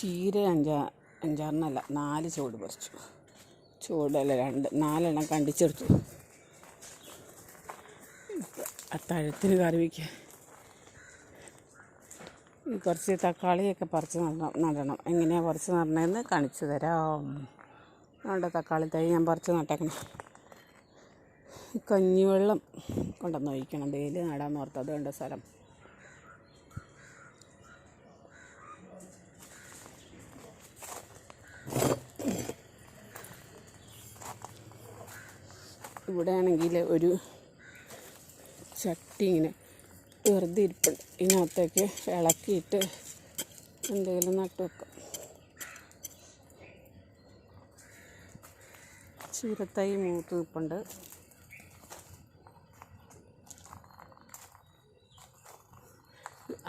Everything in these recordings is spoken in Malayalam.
ചീര അഞ്ചാ അഞ്ചാറിനല്ല നാല് ചുവട് പറിച്ചു. ചുവടല്ല രണ്ട് നാലെണ്ണം കണ്ടിച്ചെടുത്തു. തഴുത്തിന് കറി കുറച്ച് തക്കാളിയൊക്കെ പറിച്ച് നടണം നടണം. എങ്ങനെയാണ് പറിച്ച് നടണമെന്ന് കാണിച്ചു തരാം. അതുകൊണ്ട് തക്കാളി തൈ ഞാൻ പറിച്ച് നട്ടേക്കണം. കഞ്ഞിവെള്ളം കൊണ്ടുവന്ന് ഒഴിക്കണം. ഡെയിലി നടാൻ ഓർത്ത്. അതുകൊണ്ട് സ്ഥലം ഇവിടെ ആണെങ്കിൽ ഒരു ചട്ടി ഇങ്ങനെ വെറുതെ ഇരിപ്പുണ്ട്. ഇതിനകത്തേക്ക് ഇളക്കിയിട്ട് എന്തെങ്കിലും നട്ട് വെക്കാം. ചീരത്തൈ മൂത്ത് നിൽപ്പുണ്ട്.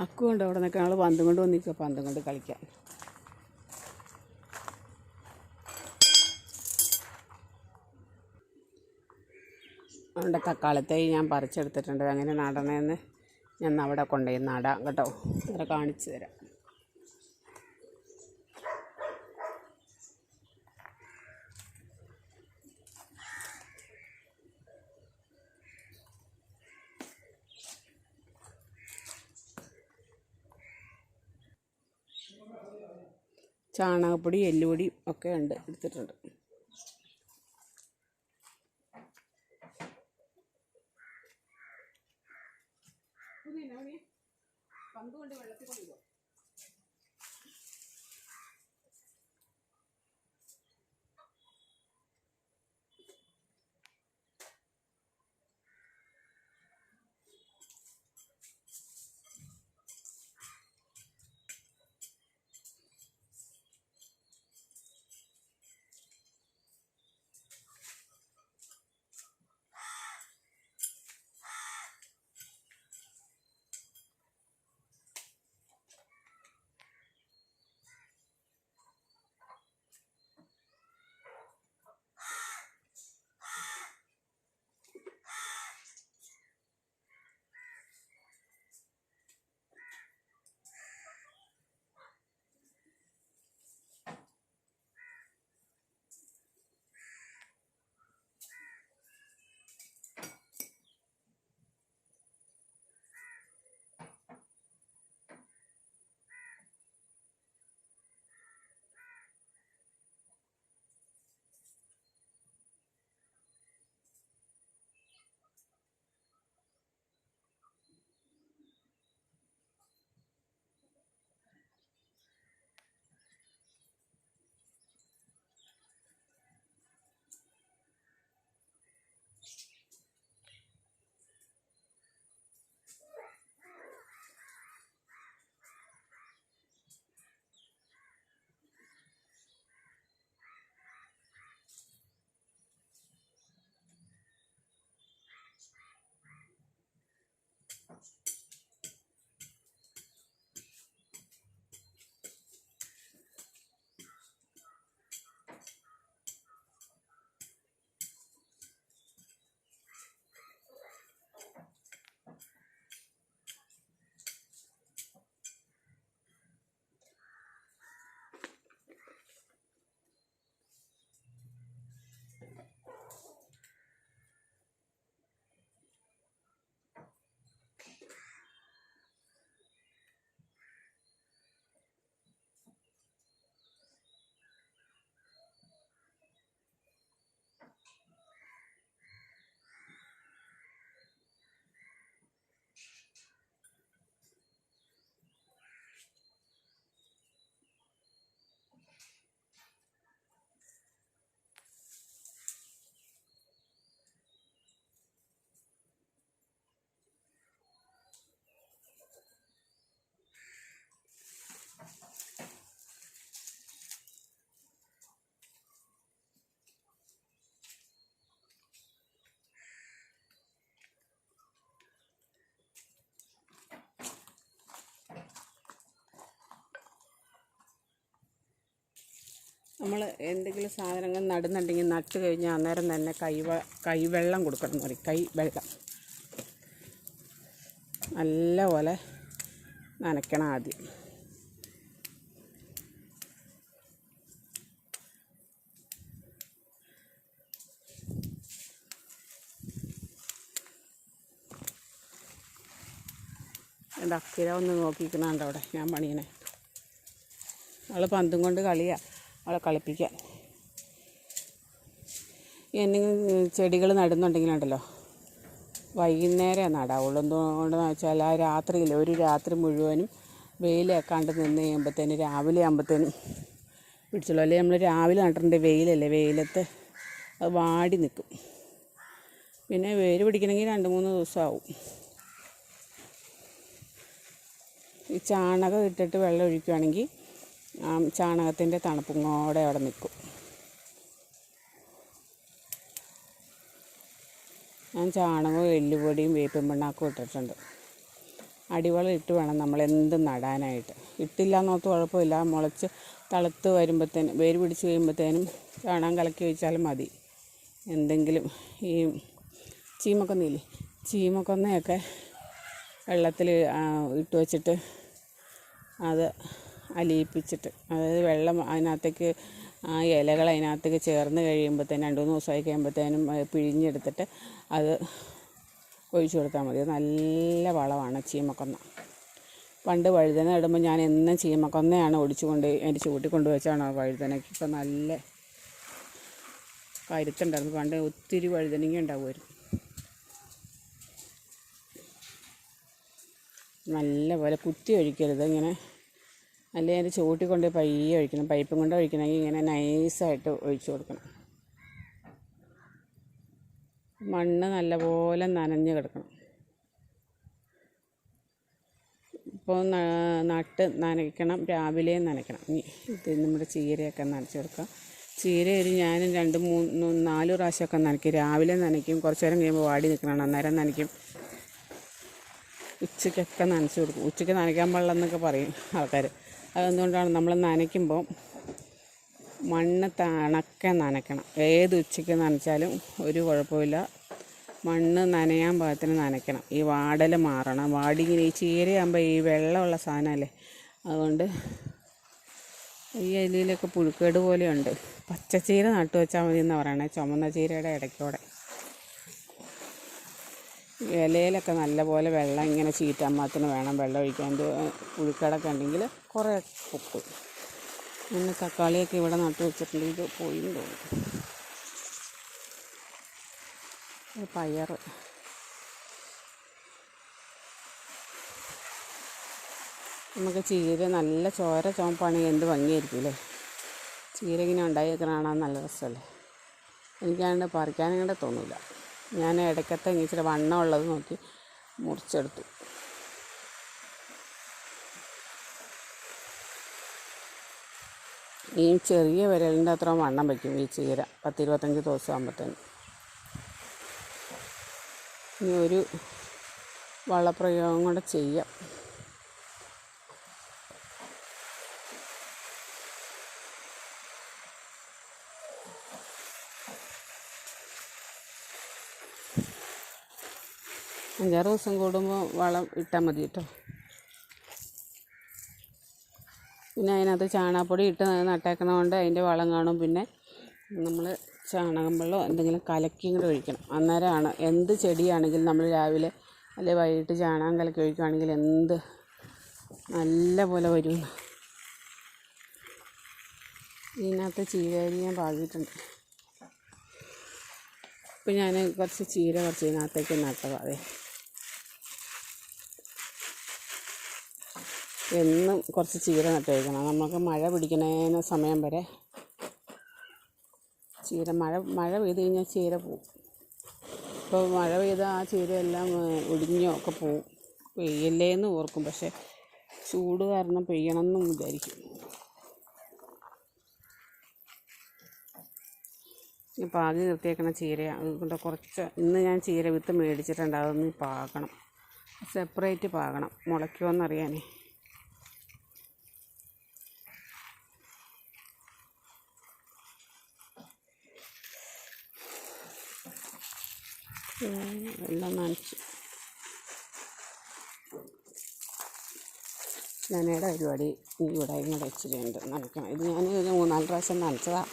അക്കുണ്ട് അവിടെ നിൽക്കാൻ. ആൾ പന്തും കൊണ്ട് വന്നിരിക്കുക പന്തും കൊണ്ട് കളിക്കാൻ. അതുകൊണ്ട് തക്കാളിത്തൈ ഞാൻ പറിച്ചെടുത്തിട്ടുണ്ട്. അങ്ങനെ നടണേന്ന് ഞാൻ അവിടെ കൊണ്ടുപോയി നടാം കേട്ടോ. അവിടെ കാണിച്ചു തരാം. ചാണകപ്പൊടി എല്ലുപൊടി ഒക്കെ ഉണ്ട് എടുത്തിട്ടുണ്ട്. പമ്പ് കൊണ്ട് വെള്ളത്തിൽ കൊണ്ടിടും നമ്മൾ എന്തെങ്കിലും സാധനങ്ങൾ നടുന്നുണ്ടെങ്കിൽ നട്ട് കഴിഞ്ഞാൽ അന്നേരം തന്നെ കൈവ കൈവെള്ളം കൊടുക്കണം എന്ന് പറയും. കൈ വെള്ളം. നല്ല പോലെ നനയ്ക്കണം ആദ്യം. എന്റെ അക്കിര ഒന്ന് നോക്കിക്കണുണ്ട് അവിടെ ഞാൻ പണിയണേ. നമ്മൾ പന്തും കൊണ്ട് കളിയാണ് അവളെ കളിപ്പിക്കാൻ എന്തെങ്കിലും ചെടികൾ നടുന്നുണ്ടെങ്കിലുണ്ടല്ലോ വൈകുന്നേരം നടാവുള്ളൂ. എന്തുകൊണ്ടെന്ന് വെച്ചാൽ ആ രാത്രിയിൽ ഒരു രാത്രി മുഴുവനും വെയിലേക്കാണ്ട് നിന്ന് കഴിയുമ്പോഴത്തേനും രാവിലെ ആകുമ്പോഴത്തേനും പിടിച്ചുള്ളൂ അല്ലെങ്കിൽ നമ്മൾ രാവിലെ നട്ടിട്ടുണ്ട് വെയിലല്ലേ വെയിലത്ത് അത് വാടി നിൽക്കും പിന്നെ വേര് പിടിക്കണമെങ്കിൽ രണ്ട് മൂന്ന് ദിവസമാവും. ഈ ചാണകം ഇട്ടിട്ട് വെള്ളം ഒഴിക്കുകയാണെങ്കിൽ ചാണകത്തിന്റെ തണുപ്പും കൂടെ അവിടെ നിൽക്കും. ഞാൻ ചാണകവും എല്ലുപൊടിയും വേപ്പിൻ പിണ്ണാക്കും ഇട്ടിട്ടുണ്ട്. അടിവളം ഇട്ട് വേണം നമ്മൾ എന്ത് നടാനായിട്ട്. ഇട്ടില്ല എന്നോർത്ത് കുഴപ്പമില്ല. മുളച്ച് തളുത്ത് വരുമ്പോഴത്തേനും വേര് പിടിച്ച് കഴിയുമ്പോഴത്തേനും ചാണകം കലക്കി വെച്ചാലും മതി. എന്തെങ്കിലും ഈ ചീമക്കൊന്നയില്ലേ ചീമക്കൊന്നയൊക്കെ വെള്ളത്തിൽ ഇട്ട് വച്ചിട്ട് അത് അലിയിപ്പിച്ചിട്ട്. അതായത് വെള്ളം അതിനകത്തേക്ക് ആ ഇലകൾ അതിനകത്തേക്ക് ചേർന്ന് കഴിയുമ്പോഴത്തേനും രണ്ട് മൂന്ന് ദിവസമായി കഴിയുമ്പോഴത്തേനും പിഴിഞ്ഞെടുത്തിട്ട് അത് ഒഴിച്ചു കൊടുത്താൽ മതി. നല്ല വളമാണ് ചീമക്കൊന്ന. പണ്ട് വഴുതന ഇടുമ്പോൾ ഞാൻ എന്നും ചീമക്കൊന്നയാണ് ഒടിച്ചു കൊണ്ട് അതിന്റെ ചൂട്ടി കൊണ്ട് വെച്ചാണ് വഴുതനയ്ക്ക് ഇപ്പം നല്ല കരുത്തുണ്ടായിരുന്നു. പണ്ട് ഒത്തിരി വഴുതനങ്ങ ഉണ്ടാവുമായിരുന്നു. നല്ല പോലെ കുത്തി ഒഴിക്കരുത്. ഇങ്ങനെ അല്ലെങ്കിൽ അതിന്റെ ചൂട്ടി കൊണ്ട് പയ്യെ ഒഴിക്കണം പൈപ്പും കൊണ്ട് ഒഴിക്കണമെങ്കിൽ ഇങ്ങനെ നൈസായിട്ട് ഒഴിച്ചു കൊടുക്കണം. മണ്ണ് നല്ലപോലെ നനഞ്ഞ് കിടക്കണം. ഇപ്പോൾ നട്ട് നനയ്ക്കണം രാവിലെ നനയ്ക്കണം. ഇത് നമ്മുടെ ചീരയൊക്കെ നനച്ച് കൊടുക്കാം. ചീര ഒരു ഞാനും രണ്ട് മൂന്ന് നാല് പ്രാവശ്യമൊക്കെ നനയ്ക്കും. രാവിലെ നനയ്ക്കും കുറച്ച് നേരം കഴിയുമ്പോൾ വാടി നിൽക്കണം അന്നേരം നനയ്ക്കും. ഉച്ചയ്ക്കൊക്കെ നനച്ച് കൊടുക്കും. ഉച്ചയ്ക്ക് നനയ്ക്കാൻ പാടില്ല എന്നൊക്കെ പറയും ആൾക്കാർ അതെന്തുകൊണ്ടാണ് നമ്മൾ നനയ്ക്കുമ്പോൾ മണ്ണ് തണക്കെ നനയ്ക്കണം. ഏത് ഉച്ചയ്ക്ക് നനച്ചാലും ഒരു കുഴപ്പമില്ല. മണ്ണ് നനയാൻ പാകത്തിന് നനയ്ക്കണം. ഈ വാടൽ മാറണം. വാടിങ്ങനെ ഈ ചീരയാകുമ്പോൾ ഈ വെള്ളമുള്ള സാധനമല്ലേ? അതുകൊണ്ട് ഈ അല്ലിയിലൊക്കെ പുഴുക്കേട് പോലെയുണ്ട്. പച്ചച്ചീര നട്ടു വെച്ചാൽ മതി എന്ന് പറയണേ. ചുമന്ന ചീരയുടെ ഇടയ്ക്കൂടെ ഇലയിലൊക്കെ നല്ലപോലെ വെള്ളം ഇങ്ങനെ ചീറ്റമ്മത്തിന് വേണം. വെള്ളം ഒഴിക്കാൻ പുഴുക്കടൊക്കെ ഉണ്ടെങ്കിൽ കുറേ പൊക്കും. പിന്നെ തക്കാളിയൊക്കെ ഇവിടെ നട്ടു വെച്ചിട്ടുണ്ടെങ്കിൽ ഇത് പോയി തോന്നും പയർ നമുക്ക് ചീര നല്ല ചോര ചോമ്പാണെങ്കിൽ എന്ത് ഭംഗിയായിരിക്കും അല്ലേ? ചീര ഇങ്ങനെ ഉണ്ടായി കാണാൻ നല്ല രസമല്ലേ? എനിക്കാണ്ട് പറിക്കാനും കൂടെ തോന്നില്ല ഞാൻ ഇടയ്ക്കത്തെ ഇച്ചിരി വണ്ണം ഉള്ളത് നോക്കി മുറിച്ചെടുത്തു. ഈ ചെറിയ വിരലിന്റെ അത്ര വണ്ണം വയ്ക്കും ഈ ചീര പത്തിരുപത്തഞ്ച് ദിവസം ആകുമ്പോഴത്തേന്. ഇനി ഒരു വളപ്രയോഗം കൂടെ ചെയ്യാം. അഞ്ചാറ് ദിവസം കൂടുമ്പോൾ വളം ഇട്ടാൽ മതി കേട്ടോ. പിന്നെ അതിനകത്ത് ചാണകപ്പൊടി ഇട്ട് നട്ടേക്കണതുകൊണ്ട് അതിന്റെ വളം കാണും. പിന്നെ നമ്മൾ ചാണകം വെള്ളം എന്തെങ്കിലും കലക്കിയും കൂടെ ഒഴിക്കണം. അന്നേരമാണ് എന്ത് ചെടിയാണെങ്കിലും നമ്മൾ രാവിലെ അല്ലെ വൈകിട്ട് ചാണകം കലക്കി ഒഴിക്കുകയാണെങ്കിൽ എന്ത് നല്ല പോലെ വരും. ഇതിനകത്ത് ചീരരി ഞാൻ പാകിയിട്ടുണ്ട്. ഇപ്പം ഞാൻ കുറച്ച് ചീര കുറച്ച് ഇതിനകത്തേക്ക് നട്ടതാണ് അതെ എന്നും കുറച്ച് ചീര നട്ട് വയ്ക്കണം നമുക്ക് മഴ പിടിക്കുന്നതിന് സമയം വരെ ചീര മഴ മഴ പെയ്ത് കഴിഞ്ഞാൽ ചീര പോവും. ഇപ്പോൾ മഴ പെയ്താൽ ആ ചീരയെല്ലാം ഒടിഞ്ഞോ ഒക്കെ പോവും. പെയ്യല്ലേന്ന് ഓർക്കും. പക്ഷേ ചൂട് കാരണം പെയ്യണമെന്നും വിചാരിക്കും. ഇപ്പം ആദ്യം നിർത്തിയേക്കണ ചീരയാണ് അതുകൊണ്ട് കുറച്ച് ഇന്ന് ഞാൻ ചീര വിത്ത് മേടിച്ചിട്ടുണ്ട്. അതൊന്ന് പാകണം. സെപ്പറേറ്റ് പാകണം. മുളയ്ക്കുമോയെന്നറിയാനേ എല്ലാം നനച്ച് നനയുടെ പരിപാടി ഇവിടെ ഇങ്ങോട്ട് ഇച്ചിരി ഉണ്ട് നനയ്ക്കണം ഇത് ഞാൻ ഒരു മൂന്നാൽ പ്രാവശ്യം നനച്ചതാണ്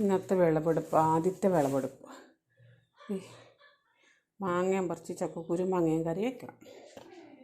ഇന്നത്തെ വിളവെടുപ്പ് ആദ്യത്തെ വിളവെടുപ്പ്. മാങ്ങയും പറിച്ച് ചക്കക്കുരു മാങ്ങയും കറി വയ്ക്കണം